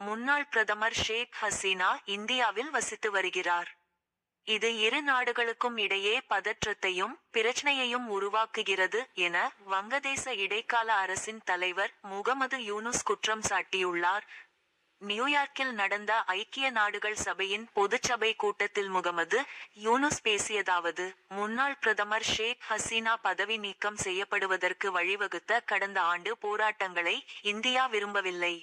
முன்னாள் பிரதமர் ஷேக் ஹசீனா இந்தியாவில் வசித்து வருகிறார். இது இரு நாடுகளுக்கும் இடையே பதற்றத்தையும் பிரச்சனையையும் உருவாக்குகிறது என வங்கதேச இடைக்கால அரசின் தலைவர் முகமது யூனுஸ் குற்றம் சாட்டியுள்ளார். நியூயார்க்கில் நடந்த ஐக்கிய நாடுகள் சபையின் பொதுச்சபை கூட்டத்தில் முகமது யூனுஸ் பேசியதாவது முன்னாள் பிரதமர் ஷேக் ஹசீனா பதவி நீக்கம் செய்யப்படுவதற்கு வழிவகுத்த கடந்த ஆண்டு போராட்டங்களை இந்தியா விரும்பவில்லை.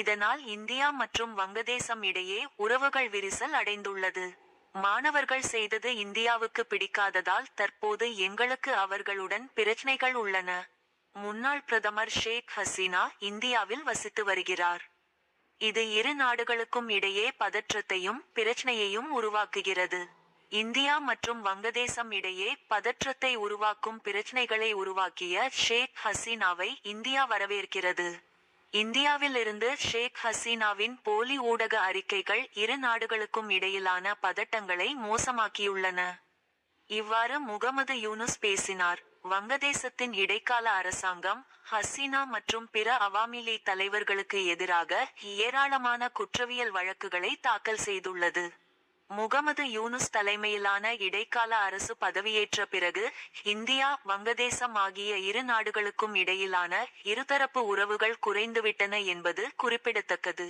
இதனால் இந்தியா மற்றும் வங்கதேசம் இடையே உறவுகள் விரிசல் அடைந்துள்ளது. மாணவர்கள் செய்தது இந்தியாவுக்கு பிடிக்காததால் தற்போது எங்களுக்கு அவர்களுடன் பிரச்சனைகள் உள்ளன. முன்னாள் பிரதமர் ஷேக் ஹசீனா இந்தியாவில் வசித்து வருகிறார். இது இரு நாடுகளுக்கும் இடையே பதற்றத்தையும் பிரச்சனையையும் உருவாக்குகிறது. இந்தியா மற்றும் வங்கதேசம் இடையே பதற்றத்தை உருவாக்கும் பிரச்சனைகளை உருவாக்கிய ஷேக் ஹசீனாவை இந்தியா வரவேற்கிறது. இந்தியாவிலிருந்து ஷேக் ஹசீனாவின் போலி ஊடக அறிக்கைகள் இரு நாடுகளுக்கும் இடையிலான பதட்டங்களை மோசமாக்கியுள்ளன. இவ்வாறு முகமது யூனுஸ் பேசினார். வங்கதேசத்தின் இடைக்கால அரசாங்கம் ஹசீனா மற்றும் பிற அவாமி லீக் தலைவர்களுக்கு எதிராக ஏராளமான குற்றவியல் வழக்குகளை தாக்கல் செய்துள்ளது. முகமது யூனுஸ் தலைமையிலான இடைக்கால அரசு பதவியேற்ற பிறகு இந்தியா வங்கதேசம் ஆகிய இரு நாடுகளுக்கும் இடையிலான இருதரப்பு உறவுகள் குறைந்துவிட்டன என்பது குறிப்பிடத்தக்கது.